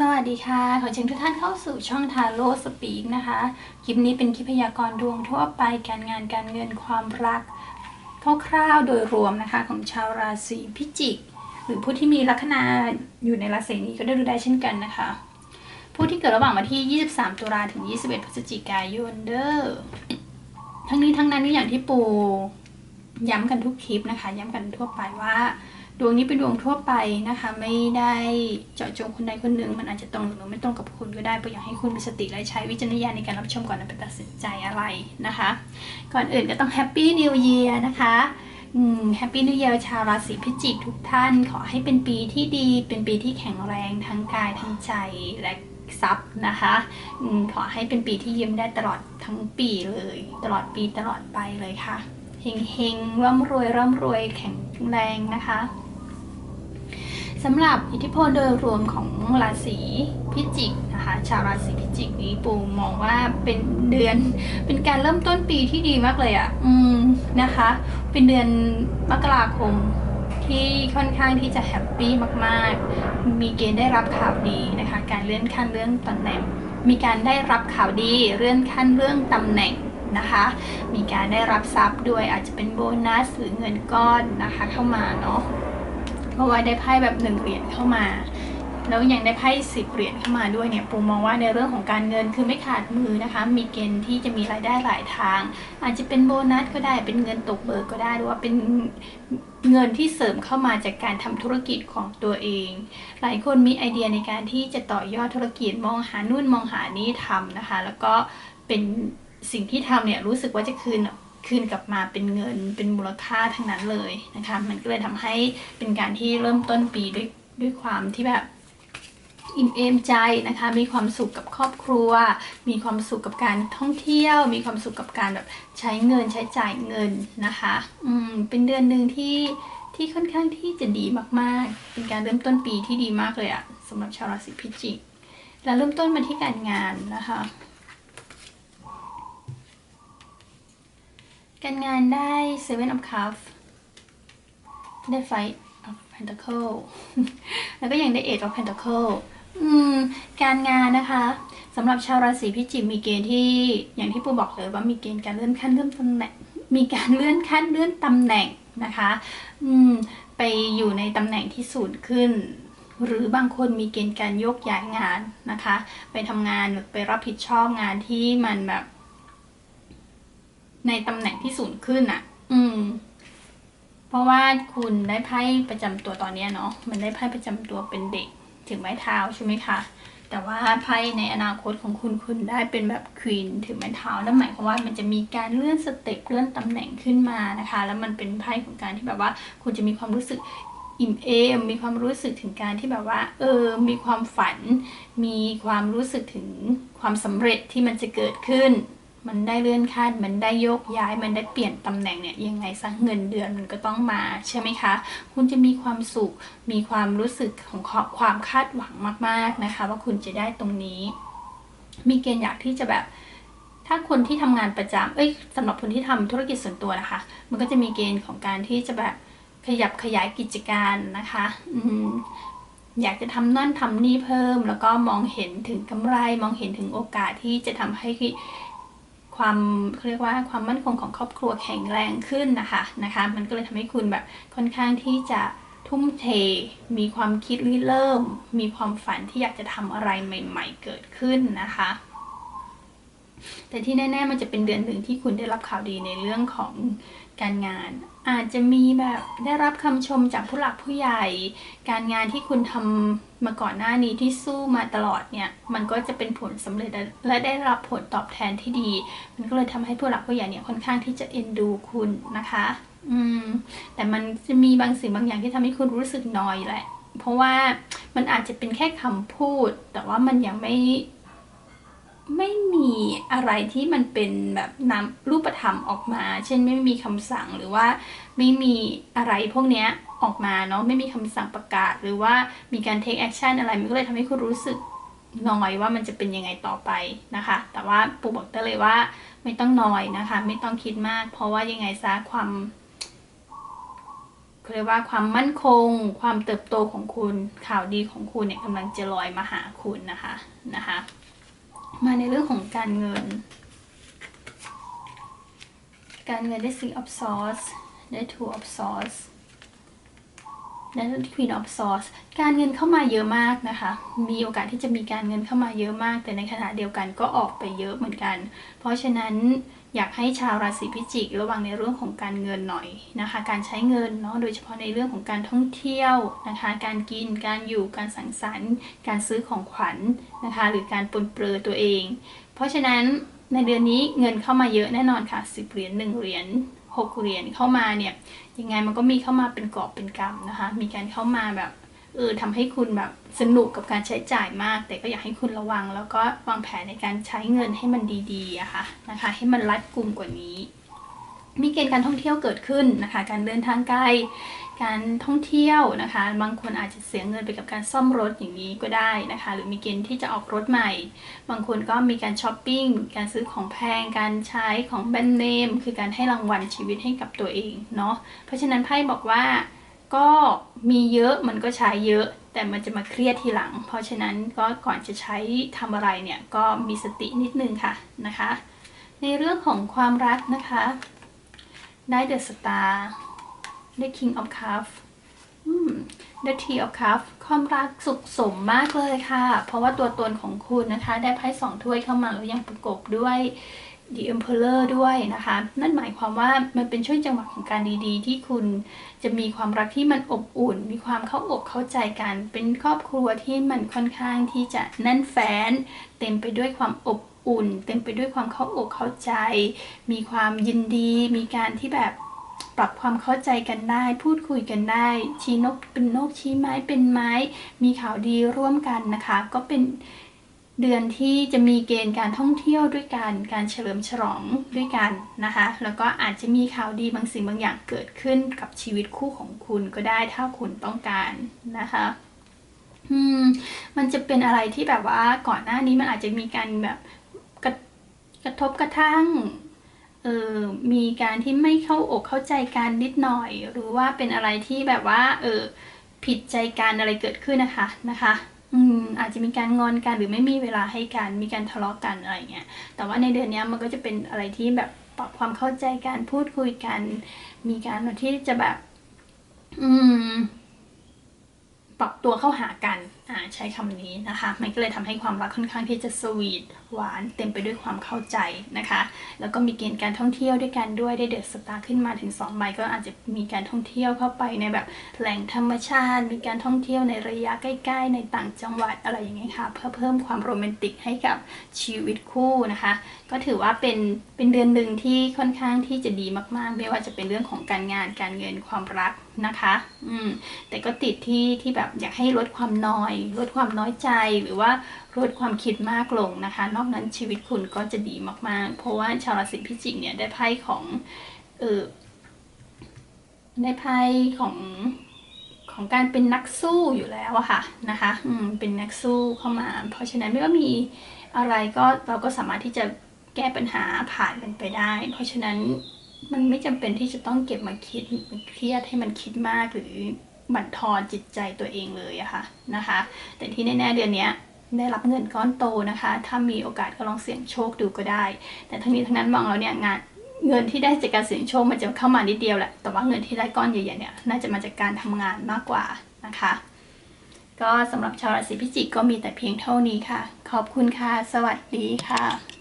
สวัสดีค่ะ ขอเชิญทุกท่านเข้าสู่ช่องทาโร่สปีกนะคะ คลิปนี้เป็นคลิปพยากรณ์ดวงทั่วไปการงานการเงินความรักคร่าวๆโดยรวมนะคะของชาวราศีพิจิก หรือผู้ที่มีลัคนาอยู่ในราศีนี้ก็ได้ดูได้เช่นกันนะคะ ผู้ที่เกิดระหว่างวันที่ 23 ตุลาถึง 21 พฤศจิกายนเด้อทั้งนี้ทั้งนั้นอย่างที่ปูย้ำกันทุกคลิปนะคะ ย้ำกันทั่วไปว่า ดวงนี้เป็นดวงทั่วไปนะคะ ไม่ได้เจาะจงคนใดคนหนึ่ง มันอาจจะตรงหรือไม่ตรงกับคุณก็ได้ก็อยากให้คุณมีสติและใช้วิจารณญาณในการรับชมก่อนนำไปตัดสินใจอะไรนะคะ ก่อนอื่นก็ต้องแฮปปี้นิวเยียร์นะคะแฮปปี้นิวเยียร์ชาวราศีพิจิกทุกท่าน ขอให้เป็นปีที่ดี เป็นปีที่แข็งแรงทั้งกายทั้งใจและทรัพย์นะคะขอให้เป็นปีที่ยิ้มได้ตลอดทั้งปีเลย ตลอดปีตลอดไปเลยค่ะเฮงเฮงๆร่ำรวยร่ำรวยแข็งแรงนะคะ สำหรับอิทธิพลโดยรวมของราศีพิจิกนะคะชาวราศีพิจิกนี้ปูมองว่าเป็นเดือน เป็นการเริ่มต้นปีที่ดีมากเลยอะ่ะอืมนะคะ เป็นเดือนมกราคมที่ค่อนข้างที่จะแฮปปี้มาก ๆ มีเกณฑ์ได้รับข่าวดีนะคะ การเลื่อนขั้นเรื่องตำแหน่ง มีการได้รับข่าวดีเลื่อนขั้นเรื่องตำแหน่งนะคะ มีการได้รับทรัพย์ด้วยอาจจะเป็นโบนัสหรือเงินก้อนนะคะเข้ามาเนาะ เพราะว่าได้ไพ่แบบหนึ่งเหรียญเข้ามา แล้วยังได้ไพ่สิบเหรียญเข้ามาด้วยเนี่ยปูมองว่าในเรื่องของการเงินคือไม่ขาดมือนะคะ มีเกณฑ์ที่จะมีรายได้หลายทาง อาจจะเป็นโบนัสก็ได้เป็นเงินตกเบิกก็ได้หรือว่าเป็นเงินที่เสริมเข้ามาจากการทำธุรกิจของตัวเอง หลายคนมีไอเดียในการที่จะต่อยอดธุรกิจมองหานู่นมองหานี่ทำนะคะ แล้วก็เป็นสิ่งที่ทำเนี่ยรู้สึกว่าจะคืน คืนกลับมาเป็นเงินเป็นมูลค่าทั้งนั้นเลยนะคะ มันก็เลยทำให้เป็นการที่เริ่มต้นปีด้วยด้วยความที่แบบอิ่มเอมใจนะคะ มีความสุขกับครอบครัว มีความสุขกับการท่องเที่ยว มีความสุขกับการแบบใช้เงินใช้จ่ายเงินนะคะ อืม เป็นเดือนหนึ่งที่ที่ค่อนข้างที่จะดีมากๆ เป็นการเริ่มต้นปีที่ดีมากเลยอะสำหรับชาวราศีพิจิก แล้วเริ่มต้นมาที่การงานนะคะ การงานได้ Seven of Cups ได้ Fight of Pentacle แล้วก็ยังได้ Eight of Pentacle การงานนะคะสำหรับชาวราศีพิจิกมีเกณฑ์ที่อย่างที่ปูบอกเลยว่ามีเกณฑ์การเลื่อนขั้นเลื่อนตำแหน่งมีการเลื่อนขั้นเลื่อนตำแหน่งนะคะไปอยู่ในตำแหน่งที่สูงขึ้น หรือบางคนมีเกณฑ์การยกย้ายงานนะคะ ไปทำงานไปรับผิดชอบงานที่มันแบบ ในตำแหน่งที่สูงขึ้นอะ อืม เพราะว่าคุณได้ไพ่ประจำตัวตอนนี้เนาะ มันได้ไพ่ประจำตัวเป็นเด็ก ถึงไม้เท้าใช่ไหมคะ แต่ว่าไพ่ในอนาคตของคุณคุณได้เป็นแบบควีนถึงไม้เท้า นั่นหมายความว่ามันจะมีการเลื่อนสเต็ปเลื่อนตำแหน่งขึ้นมานะคะ แล้วมันเป็นไพ่ของการที่แบบว่า คุณจะมีความรู้สึกอิ่มเอมมีความรู้สึกถึงการที่แบบว่า เออ มีความฝัน มีความรู้สึกถึงความสำเร็จที่มันจะเกิดขึ้น มันได้เลื่อนขั้น มันได้โยกย้าย มันได้เปลี่ยนตำแหน่งเนี่ยยังไงซะเงินเดือนมันก็ต้องมาใช่ไหมคะ คุณจะมีความสุข มีความรู้สึกของความคาดหวังมากๆนะคะ ว่าคุณจะได้ตรงนี้ มีเกณฑ์อยากที่จะแบบ ถ้าคนที่ทำงานประจำเอ้ยสำหรับคนที่ทำธุรกิจส่วนตัวนะคะ มันก็จะมีเกณฑ์ของการที่จะแบบขยับขยายกิจการนะคะ อืมอยากจะทำนั่นทำนี่เพิ่ม แล้วก็มองเห็นถึงกำไร มองเห็นถึงโอกาสที่จะทำให้ ความเขาเรียกว่าความมั่นคงของครอบครัวแข็งแรงขึ้นนะคะนะคะ มันก็เลยทำให้คุณแบบค่อนข้างที่จะทุ่มเท มีความคิดริเริ่ม มีความฝันที่อยากจะทำอะไรใหม่ ๆ เกิดขึ้นนะคะ แต่ที่แน่ ๆ มันจะเป็นเดือนหนึ่งที่คุณได้รับข่าวดีในเรื่องของการงาน อาจจะมีแบบได้รับคำชมจากผู้หลักผู้ใหญ่ การงานที่คุณทำมาก่อนหน้านี้ที่สู้มาตลอดเนี่ย มันก็จะเป็นผลสำเร็จและได้รับผลตอบแทนที่ดี มันก็เลยทำให้ผู้หลักผู้ใหญ่เนี่ยค่อนข้างที่จะเอ็นดูคุณนะคะ อืม แต่มันจะมีบางสิ่งบางอย่างที่ทำให้คุณรู้สึกนอยแหละ เพราะว่ามันอาจจะเป็นแค่คำพูด แต่ว่ามันยังไม่ ไม่มีอะไรที่มันเป็นแบบนำรูปธรรมออกมา เช่นไม่มีคำสั่งหรือว่าไม่มีอะไรพวกเนี้ยออกมาเนาะไม่มีคำสั่งประกาศ หรือว่ามีการ take action อะไรมันก็เลยทำให้คุณรู้สึกนอยว่ามันจะเป็นยังไงต่อไปนะคะ แต่ว่าปู่บอกได้เลยว่า ไม่ต้องนอยนะคะ ไม่ต้องคิดมาก เพราะว่ายังไงซะความเรียกว่าความมั่นคง ความเติบโตของคุณข่าวดีของคุณเนี่ยกำลังจะลอยมาหาคุณนะคะนะคะ มาในเรื่องของการเงิน การเงินได้ Six of Swords ได้ Two of Swords และ Queen of Swords การเงินเข้ามาเยอะมากนะคะ มีโอกาสที่จะมีการเงินเข้ามาเยอะมาก แต่ในขณะเดียวกันก็ออกไปเยอะเหมือนกัน เพราะฉะนั้นอยากให้ชาวราศีพิจิก ระวังในเรื่องของการเงินหน่อยนะคะ การใช้เงินเนาะโดยเฉพาะในเรื่องของการท่องเที่ยวนะคะ การกินการอยู่การสังสรรค์ การซื้อของขวัญนะคะ หรือการปลนเปลือตัวเอง เพราะฉะนั้นในเดือนนี้เงินเข้ามาเยอะแน่นอนค่ะสิบเหรียญหนึ่งเหรียญ 6 เหรียญเข้ามาเนี่ยยังไงมันก็มีเข้ามาเป็นกรอบเป็นกำนะคะ มีการเข้ามาแบบเออทำให้คุณแบบสนุกกับการใช้จ่ายมาก แต่ก็อยากให้คุณระวัง แล้วก็วางแผนในการใช้เงินให้มันดีๆอะค่ะนะคะ ให้มันรัดกุมกว่านี้ มีเกณฑ์การท่องเที่ยวเกิดขึ้นนะคะ การเดินทางไกล การท่องเที่ยวนะคะ บางคนอาจจะเสียเงินไปกับการซ่อมรถอย่างนี้ก็ได้นะคะ หรือมีเกณฑ์ที่จะออกรถใหม่ บางคนก็มีการช้อปปิ้ง การซื้อของแพง การใช้ของแบรนด์เนม คือการให้รางวัลชีวิตให้กับตัวเองเนาะ เพราะฉะนั้นไพ่บอกว่าก็มีเยอะมันก็ใช้เยอะ แต่มันจะมาเครียดทีหลัง เพราะฉะนั้นก็ก่อนจะใช้ทำอะไรเนี่ยก็มีสตินิดนึงค่ะนะคะ ในเรื่องของความรักนะคะ ได้เดอะสตาร์ ได้ King of Cup ได้ Tea of Cup ความรักสุขสมมากเลยค่ะ เพราะว่าตัวตนของคุณนะคะ ได้ไพ่สองถ้วยเข้ามาแล้วยังประกบด้วย The Emperor ด้วยนะคะ นั่นหมายความว่ามันเป็นช่วงจังหวะของการดีๆ ที่คุณจะมีความรักที่มันอบอุ่น มีความเข้าอกเข้าใจกัน เป็นครอบครัวที่มันค่อนข้างที่จะแน่นแฟ้นเต็มไปด้วยความอบอุ่น เต็มไปด้วยความเข้าอกเข้าใจ มีความยินดี มีการที่แบบ ปรับความเข้าใจกันได้ พูดคุยกันได้ ชี้นกเป็นนกชี้ไม้เป็นไม้ มีข่าวดีร่วมกันนะคะ ก็เป็นเดือนที่จะมีเกณฑ์การท่องเที่ยวด้วยกัน การเฉลิมฉลองด้วยกันนะคะ แล้วก็อาจจะมีข่าวดีบางสิ่งบางอย่างเกิดขึ้นกับชีวิตคู่ของคุณก็ได้ถ้าคุณต้องการนะคะอืมมันจะเป็นอะไรที่แบบว่าก่อนหน้านี้มันอาจจะมีการแบบกระกระทบกระทั่ง ออมีการที่ไม่เข้าอกเข้าใจกันนิดหน่อย หรือว่าเป็นอะไรที่แบบว่า เออผิดใจกันอะไรเกิดขึ้นนะคะนะคะอืมอาจจะมีการงอนกันหรือไม่มีเวลาให้กันมีการทะเลาะกันอะไรเงี้ยแต่ว่าในเดือนนี้มันก็จะเป็นอะไรที่แบบปรับความเข้าใจกันพูดคุยกัน มีการที่จะแบบ อืม ปรับตัวเข้าหากันอ่าใช้คำนี้นะคะ มันก็เลยทำให้ความรักค่อนข้างที่จะสวีทหวานเต็มไปด้วยความเข้าใจนะคะ แล้วก็มีเกณฑ์การท่องเที่ยวด้วยกันด้วยได้เดอะสตาร์ขึ้นมาถึง2ใบก็อาจจะมีการท่องเที่ยวเข้าไปในแบบแหล่งธรรมชาติ มีการท่องเที่ยวในระยะใกล้ ๆ ในต่างจังหวัดอะไรอย่างเงี้ยค่ะเพื่อเพิ่มความโรแมนติกให้กับชีวิตคู่นะคะ ก็ถือว่าเป็นเป็นเดือนหนึ่งที่ค่อนข้างที่จะดีมากๆ ไม่ว่าจะเป็นเรื่องของการงานการเงินความรัก นะคะ อืม แต่ก็ติดที่ที่แบบอยากให้ลดความน้อย ลดความน้อยใจหรือว่าลดความคิดมากลงนะคะ นอกนั้นชีวิตคุณก็จะดีมากๆ เพราะว่าชาวราศีพิจิกเนี่ยได้ไพ่ของเออได้ไพ่ของของการเป็นนักสู้อยู่แล้วอะค่ะนะคะอืมเป็นนักสู้เข้ามา เพราะฉะนั้นไม่ว่ามีอะไรก็เราก็สามารถที่จะแก้ปัญหาผ่านมันไปได้ เพราะฉะนั้น มันไม่จำเป็นที่จะต้องเก็บมาคิดมันเครียดให้มันคิดมากหรือบั่นทอนจิตใจตัวเองเลยอะค่ะนะคะ แต่ที่แน่ๆเดือนนี้ได้รับเงินก้อนโตนะคะ ถ้ามีโอกาสก็ลองเสี่ยงโชคดูก็ได้ แต่ทั้งนี้ทั้งนั้นมองแล้วเนี่ยงานเงินที่ได้จากการเสี่ยงโชคมันจะเข้ามานิดเดียวแหละ แต่ว่าเงินที่ได้ก้อนใหญ่ๆเนี่ยน่าจะมาจากการทำงานมากกว่านะคะ ก็สำหรับชาวราศีพิจิกก็มีแต่เพียงเท่านี้ค่ะ ขอบคุณค่ะ สวัสดีค่ะ